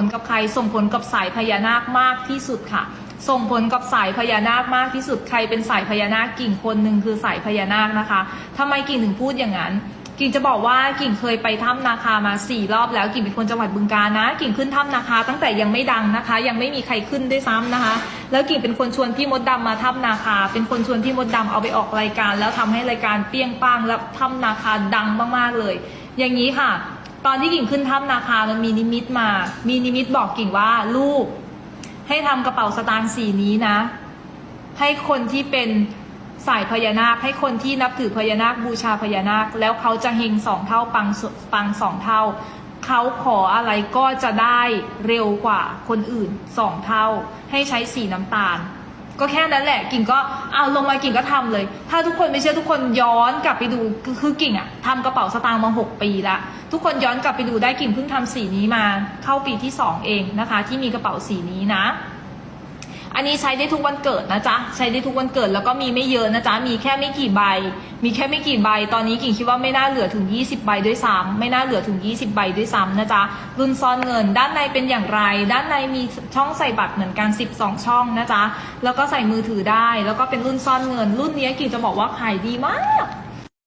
ผลกับใครส่งผลกับสายพญานาคมากที่สุดค่ะ ส่งผลกับสายพญานาคมากที่สุดใครเป็นสายพญานาคกิ่งคนหนึ่งคือสายพญานาคนะคะทำไมกิ่งถึงพูดอย่างนั้น กิ่งจะบอกว่ากิ่งเคยไปถ้ำนาคามาสี่รอบแล้วกิ่งเป็นคนจังหวัดบึงกาฬนะ กิ่งขึ้นถ้ำนาคาตั้งแต่ยังไม่ดังนะคะ ยังไม่มีใครขึ้นด้วยซ้ำนะคะ แล้วกิ่งเป็นคนชวนพี่มดดำมาถ้ำนาคา เป็นคนชวนพี่มดดำเอาไปออกรายการ แล้วทำให้รายการเปี้ยงป้างแล้วถ้ำนาคาดังมากๆเลย อย่างนี้ค่ะ ตอนที่กิ่งขึ้นถ้ำนาคา มันมีนิมิตมา มีนิมิตบอกกิ่งว่าลูก ให้ทำกระเป๋าสตางค์สีนี้นะ ให้คนที่เป็นสายพญานาค ให้คนที่นับถือพญานาคบูชาพญานาค แล้วเขาจะเฮงสองเท่าปังปังสองเท่า เขาขออะไรก็จะได้เร็วกว่าคนอื่นสองเท่า ให้ใช้สีน้ำตาล ก็แค่นั้นแหละกิ่งก็เอาลงมากิ่งก็ทำเลย ถ้าทุกคนไม่เชื่อทุกคนย้อนกลับไปดูคือกิ่งอะทำกระเป๋าสตางค์มา 6 ปีละทุกคนย้อนกลับไปดูได้กิ่งเพิ่งทำสีนี้มาเข้าปีที่ 2 เองนะคะ ที่มีกระเป๋าสีนี้นะ นนี้ใช้ได้ทุกวันเกิดนะจ๊ะ ใช้ได้ทุกวันเกิดแล้วก็มีไม่เยอะนะจ๊ะ มีแค่ไม่กี่ใบ มีแค่ไม่กี่ใบ ตอนนี้กิ่งคิดว่าไม่น่าเหลือถึง 20 ใบด้วยซ้ำไม่น่าเหลือถึง 20 ใบด้วยซ้ำนะจ๊ะ รุ่นซ่อนเงิน ด้านในเป็นอย่างไร ด้านในมีช่องใส่บัตรเหมือนกัน 12 ช่องนะจ๊ะ แล้วก็ใส่มือถือได้ แล้วก็เป็นรุ่นซ่อนเงิน รุ่นนี้กิ่งจะบอกว่าขายดีมาก